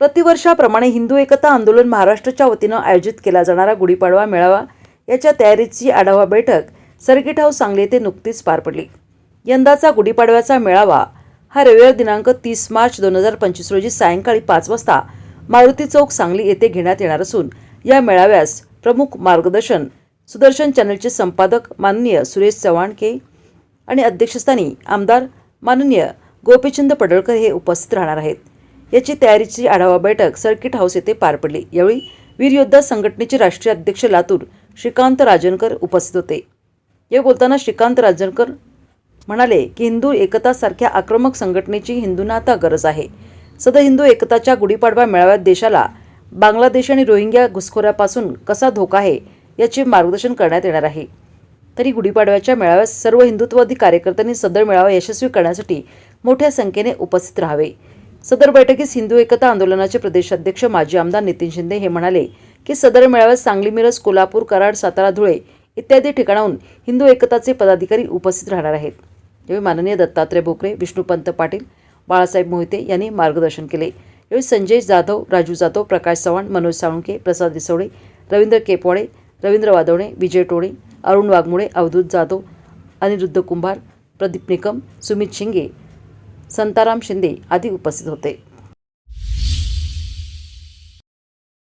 प्रतिवर्षाप्रमाणे हिंदू एकता आंदोलन महाराष्ट्राच्या वतीनं आयोजित केला जाणारा गुढीपाडवा मेळावा याच्या तयारीची आढावा बैठक सर्किट हाऊस सांगली येथे नुकतीच पार पडली. यंदाचा गुढीपाडव्याचा मेळावा हा रविवार दिनांक तीस मार्च दोन हजार पंचवीस रोजी सायंकाळी पाच वाजता मारुती चौक सांगली येथे घेण्यात येणार असून या मेळाव्यास प्रमुख मार्गदर्शन सुदर्शन चॅनलचे संपादक माननीय सुरेश चव्हाण के आणि अध्यक्षस्थानी आमदार माननीय गोपीचंद पडळकर हे उपस्थित राहणार आहेत. याची तयारीची आढावा बैठक सर्किट हाऊस येथे पार पडली. यावेळी वीर योद्धा संघटनेचे राष्ट्रीय अध्यक्ष लातूर श्रीकांत राजनकर उपस्थित होते. या बोलताना श्रीकांत राजनकर म्हणाले की हिंदू एकता सारख्या आक्रमक संघटनेची हिंदूंना आता गरज आहे. सदर हिंदू एकताच्या गुढीपाडवा मेळाव्यात देशाला बांगलादेश आणि रोहिंग्या घुसखोऱ्यापासून कसा धोका आहे याचे मार्गदर्शन करण्यात येणार आहे. तरी गुढीपाडव्याच्या मेळाव्यात सर्व हिंदुत्ववादी कार्यकर्त्यांनी सदर मेळावा यशस्वी करण्यासाठी मोठ्या संख्येने उपस्थित राहावे. सदर बैठकीस हिंदू एकता आंदोलनाचे प्रदेशाध्यक्ष माजी आमदार नितीन शिंदे हे म्हणाले की सदर मेळाव्यात सांगली मिरज कोल्हापूर कराड सातारा धुळे इत्यादी ठिकाणाहून हिंदू एकताचे पदाधिकारी उपस्थित राहणार आहेत. यावेळी माननीय दत्तात्रय भोकरे विष्णुपंत पाटील बाळासाहेब मोहिते यांनी मार्गदर्शन केले. यावेळी संजय जाधव राजू जाधव प्रकाश चव्हाण मनोज साळुंके प्रसाद रिसवडे रवींद्र केपवाडे रवींद्र वादवणे विजय टोळे अरुण वाघमुळे अवधूत जाधव अनिरुद्ध कुंभार प्रदीप निकम सुमित शिंगे संताराम शिंदे आदी उपस्थित होते.